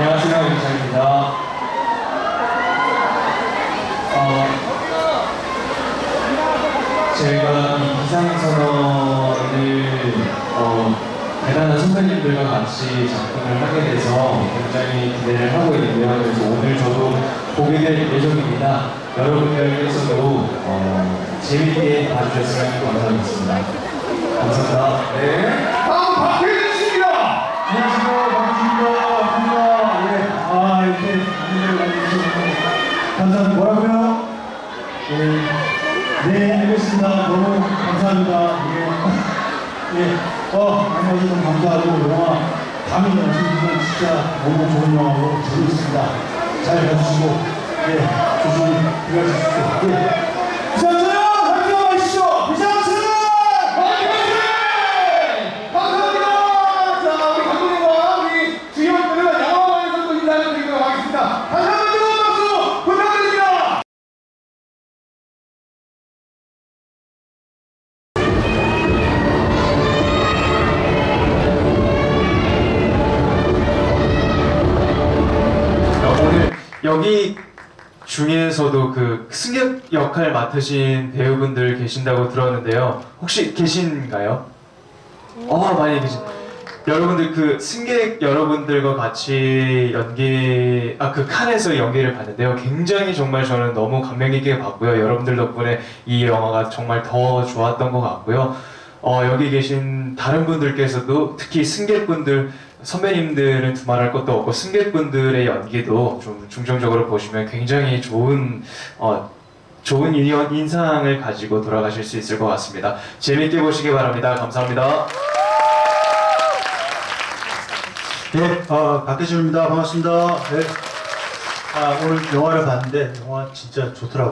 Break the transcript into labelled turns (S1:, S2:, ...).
S1: 안녕하세요, 윤찬입니다. 어, 저희가 이 기상선언을 어, 대단한 선배님들과 같이 작품을 하게 돼서 굉장히 기대를 하고 있고요. 그래서 오늘 저도 보게 될 예정입니다. 여러분들께서도 어, 재밌게 봐주셨으면 감사하겠습니다. 감사합니다.
S2: 네. 다음 박혜진 씨입니다.
S3: 안녕하세요. 박수입니다. 반갑습니다. 예. 아, 이렇게 안내를 해주셔서 감사합니다. 뭐라고요? 예. 네, 알겠습니다. 너무 감사합니다. 예. 예. 어, 많이 와주셔서 감사하고, 영화, 감히 연출이면 진짜 너무 좋은 영화로 재밌습니다. 잘 봐주시고, 예. 조심히 들어가십시오. 예.
S1: 여기 중에서도 그 승객 역할 맡으신 배우분들 계신다고 들었는데요. 혹시 계신가요? 어 많이 계신. 여러분들 그 승객 여러분들과 같이 연기 아 그 칸에서 연기를 봤는데요. 굉장히 정말 저는 너무 감명 깊게 봤고요. 여러분들 덕분에 이 영화가 정말 더 좋았던 것 같고요. 어, 여기 계신 다른 분들께서도 특히 승객분들 선배님들은 두말할 것도 없고 승객분들의 연기도 좀 중점적으로 보시면 굉장히 좋은 어, 좋은 인- 인상을 가지고 돌아가실 수 있을 것 같습니다. 재밌게 보시기 바랍니다. 감사합니다.
S3: 예, 어, 박혜준입니다. 반갑습니다. 예. 아, 오늘 영화를 봤는데 영화 진짜 좋더라고요.